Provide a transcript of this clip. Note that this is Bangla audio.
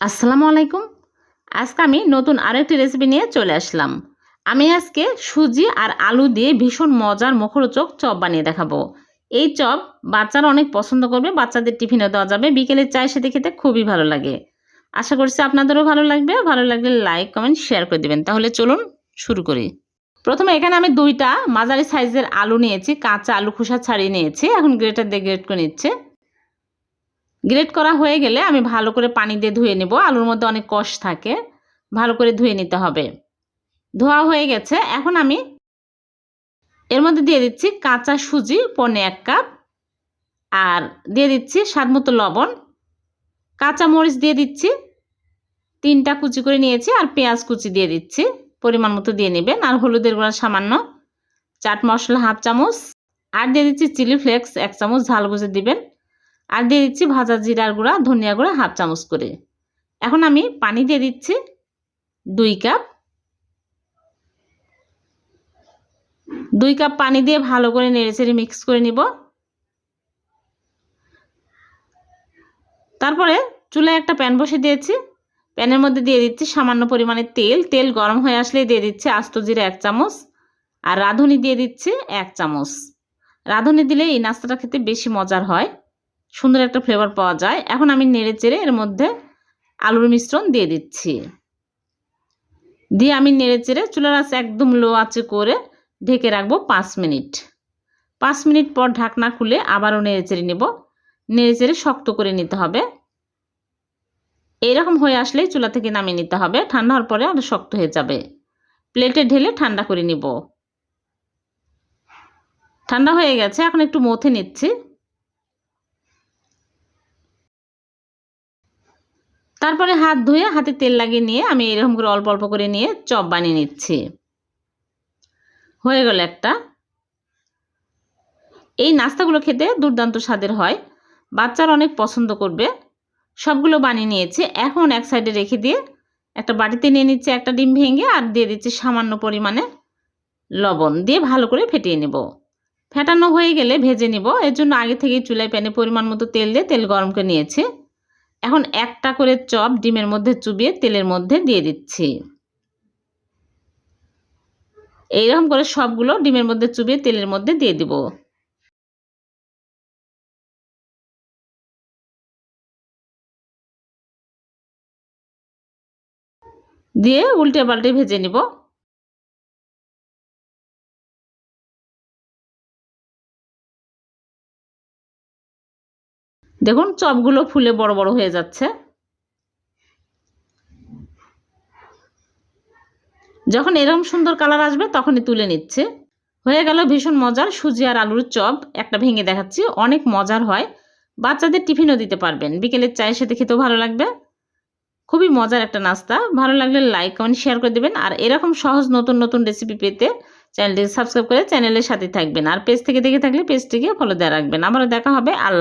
আসসালামু আলাইকুম। আজকে আমি নতুন আরেকটি রেসিপি নিয়ে চলে আসলাম। আমি আজকে সুজি আর আলু দিয়ে ভীষণ মজার মুখরোচক চপ বানিয়ে দেখাবো। এই চপ বাচ্চারা অনেক পছন্দ করবে, বাচ্চাদের টিফিনে দেওয়া যাবে বিকেলের চায়ের সাথে খেতে খুবই ভালো লাগে। আশা করছি আপনাদেরও ভালো লাগবে, ভালো লাগলে লাইক কমেন্ট শেয়ার করে দেবেন। তাহলে চলুন শুরু করি। প্রথমে এখানে আমি দুইটা মাঝারি সাইজের আলু নিয়েছি, কাঁচা আলু খোসা ছাড়িয়ে নিয়েছি। এখন গ্রেটার দিয়ে গ্রেট করে নিচ্ছে। গ্রেট করা হয়ে গেলে আমি ভালো করে পানি দিয়ে ধুয়ে নেব। আলুর মধ্যে অনেক কষ থাকে, ভালো করে ধুয়ে নিতে হবে। ধোয়া হয়ে গেছে। এখন আমি এর মধ্যে দিয়ে দিচ্ছি কাঁচা সুজি, পনে এক কাপ। আর দিয়ে দিচ্ছি স্বাদ মতো লবণ। কাঁচা মরিচ দিয়ে দিচ্ছি। তিনটা কুচি করে নিয়েছি আর পেঁয়াজ কুচি দিয়ে দিচ্ছি। পরিমাণ মতো দিয়ে নেবেন। আর হলুদের গুঁড়া সামান্য চাট মশলা হাফ চামচ। আর দিয়ে দিচ্ছি চিলি ফ্লেক্স এক চামচ ঝাল বুঝে দিবেন। আর দিয়ে দিচ্ছি ভাজা জিরার গুঁড়া, ধনিয়া গুঁড়া হাফ চামচ করে। এখন আমি পানি দিয়ে দিচ্ছি দুই কাপ। দুই কাপ পানি দিয়ে ভালো করে নেড়েচেড়ে মিক্স করে নিব। তারপরে চুলায় একটা প্যান বসে দিয়েছি। প্যানের মধ্যে দিয়ে দিচ্ছি সামান্য পরিমাণে তেল। তেল গরম হয়ে আসলে দিয়ে দিচ্ছি আস্ত জিরা এক চামচ। আর রাঁধুনি দিয়ে দিচ্ছি এক চামচ। রাঁধুনি দিলে এই নাস্তাটা খেতে বেশি মজার হয়। সুন্দর একটা ফ্লেভার পাওয়া যায়। এখন আমি নেড়ে চেড়ে এর মধ্যে আলুর মিশ্রণ দিয়ে দিচ্ছি। দিয়ে আমি নেড়ে চেড়ে চুলার আঁচ একদম লো আঁচে করে ঢেকে রাখব পাঁচ মিনিট। পাঁচ মিনিট পর ঢাকনা খুলে আবারও নেড়ে চেড়ে নেব। নেড়ে চেড়ে শক্ত করে নিতে হবে। এইরকম হয়ে আসলেই চুলা থেকে নামিয়ে নিতে হবে। ঠান্ডা হওয়ার পরে আরও শক্ত হয়ে যাবে। প্লেটে ঢেলে ঠান্ডা করে নিব। ঠান্ডা হয়ে গেছে, এখন একটু মথে নিচ্ছি। তারপরে হাত ধুয়ে হাতে তেল লাগিয়ে নিয়ে আমি এরকম করে অল্প অল্প করে নিয়ে চপ বানিয়ে নিচ্ছি। হয়ে গেল একটা। এই নাস্তাগুলো খেতে দুর্দান্ত স্বাদের হয়। বাচ্চারা অনেক পছন্দ করবে। সবগুলো বানিয়ে নিয়েছি। এখন এক সাইডে রেখে দিয়ে একটা বাটিতে নিয়ে নিচ্ছে একটা ডিম ভেঙে আর দিয়ে দিচ্ছি সামান্য পরিমাণে লবণ। দিয়ে ভালো করে ফেটিয়ে নেব। ফেটানো হয়ে গেলে ভেজে নিব। এর জন্য আগে থেকেই চুলায় প্যানে পরিমাণ মতো তেল দিয়ে তেল গরম করে নিয়েছি। এখন একটা করে চপ ডিমের মধ্যে চুবিয়ে তেলের মধ্যে দিয়ে দিচ্ছি। এইরকম করে সবগুলো ডিমের মধ্যে চুবিয়ে তেলের মধ্যে দিয়ে দিব। দিয়ে উল্টে পাল্টে ভেজে নিব। দেখুন, চপগুলো ফুলে বড় বড় হয়ে যাচ্ছে। যখন এরকম সুন্দর কালার আসবে, তখনই তুলে নিচ্ছে। হয়ে গেল ভীষণ মজার সুজি আর আলুর চপ। একটা ভেঙে দেখাচ্ছি, অনেক মজার হয়। বাচ্চাদের টিফিনও দিতে পারবেন। বিকেলের চায়ের সাথে খেতেও ভালো লাগবে। খুবই মজার একটা নাস্তা। ভালো লাগলে লাইক, কমেন্ট, শেয়ার করে দেবেন। আর এরকম সহজ নতুন নতুন রেসিপি পেতে চ্যানেলটিকে সাবস্ক্রাইব করে চ্যানেলের সাথে থাকবেন। আর পেজ থেকে দেখে থাকলে পেজটিকে ফলো দেওয়া রাখবেন। আবারও দেখা হবে। আল্লাহ